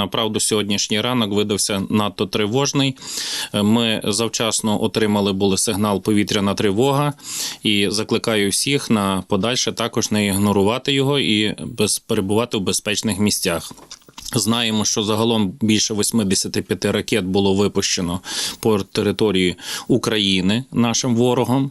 Направду, сьогоднішній ранок видався надто тривожний. Ми завчасно отримали були сигнал повітряна тривога і закликаю всіх на подальше також не ігнорувати його і перебувати в безпечних місцях. Знаємо, що загалом більше 85 ракет було випущено по території України нашим ворогом.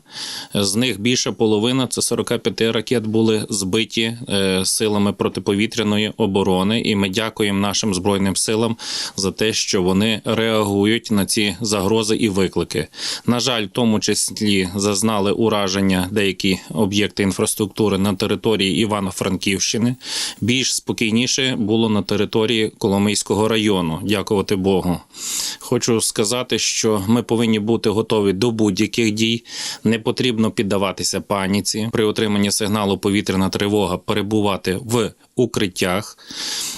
З них більше половина це 45 ракет були збиті е, силами протиповітряної оборони. І ми дякуємо нашим збройним силам за те, що вони реагують на ці загрози і виклики. На жаль, в тому числі зазнали ураження деякі об'єкти інфраструктури на території Івано-Франківщини. Більш спокійніше було на території Коломийського району. Дякувати Богу. Хочу сказати, що ми повинні бути готові до будь-яких дій. Не потрібно піддаватися паніці при отриманні сигналу повітряна тривога, перебувати в укриттях,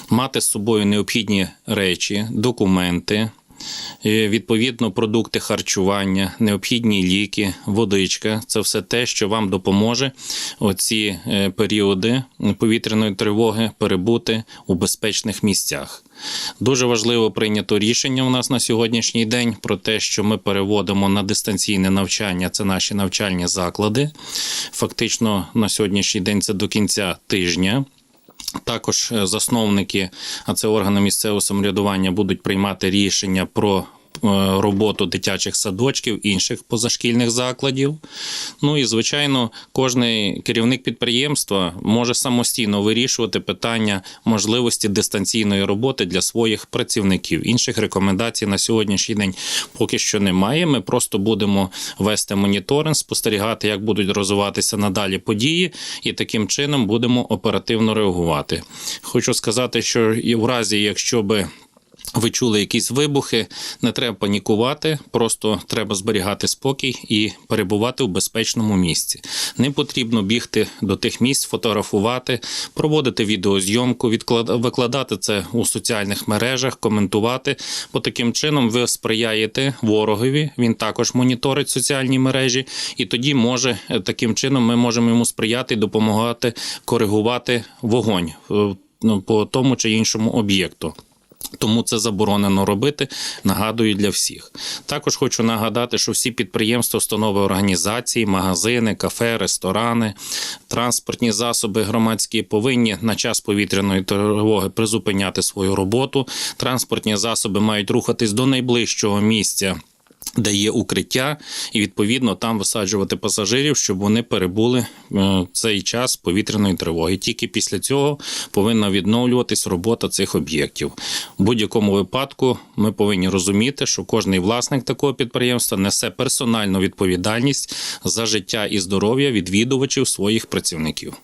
мати з собою необхідні речі, документи. Відповідно, продукти харчування, необхідні ліки, водичка це все те, що вам допоможе оці е, періоди повітряної тривоги перебути у безпечних місцях. Дуже важливо прийнято рішення у нас на сьогоднішній день про те, що ми переводимо на дистанційне навчання. Це наші навчальні заклади. Фактично на сьогоднішній день це до кінця тижня. Також е, засновники, а це органи місцевого самоврядування, будуть приймати рішення про роботу дитячих садочків, інших позашкільних закладів. Ну і звичайно, кожний керівник підприємства може самостійно вирішувати питання можливості дистанційної роботи для своїх працівників. Інших рекомендацій на сьогоднішній день поки що немає. Ми просто будемо вести моніторинг, спостерігати, як будуть розвиватися надалі події, і таким чином будемо оперативно реагувати. Хочу сказати, що і в разі, якщо би ви чули якісь вибухи, не треба панікувати, просто треба зберігати спокій і перебувати в безпечному місці. Не потрібно бігти до тих місць, фотографувати, проводити відеозйомку, викладати це у соціальних мережах, коментувати. Бо таким чином ви сприяєте ворогові. Він також моніторить соціальні мережі, і тоді може е, таким чином ми можемо йому сприяти і допомагати коригувати вогонь е, ну, по тому чи іншому об'єкту. Тому це заборонено робити. Нагадую для всіх. Також хочу нагадати, що всі підприємства, установи організації, магазини, кафе, ресторани, транспортні засоби громадські повинні на час повітряної тривоги призупиняти свою роботу. Транспортні засоби мають рухатись до найближчого місця. Де є укриття, і відповідно там висаджувати пасажирів, щоб вони перебули е, цей час повітряної тривоги. Тільки після цього повинна відновлюватись робота цих об'єктів. У будь-якому випадку ми повинні розуміти, що кожний власник такого підприємства несе персональну відповідальність за життя і здоров'я відвідувачів своїх працівників.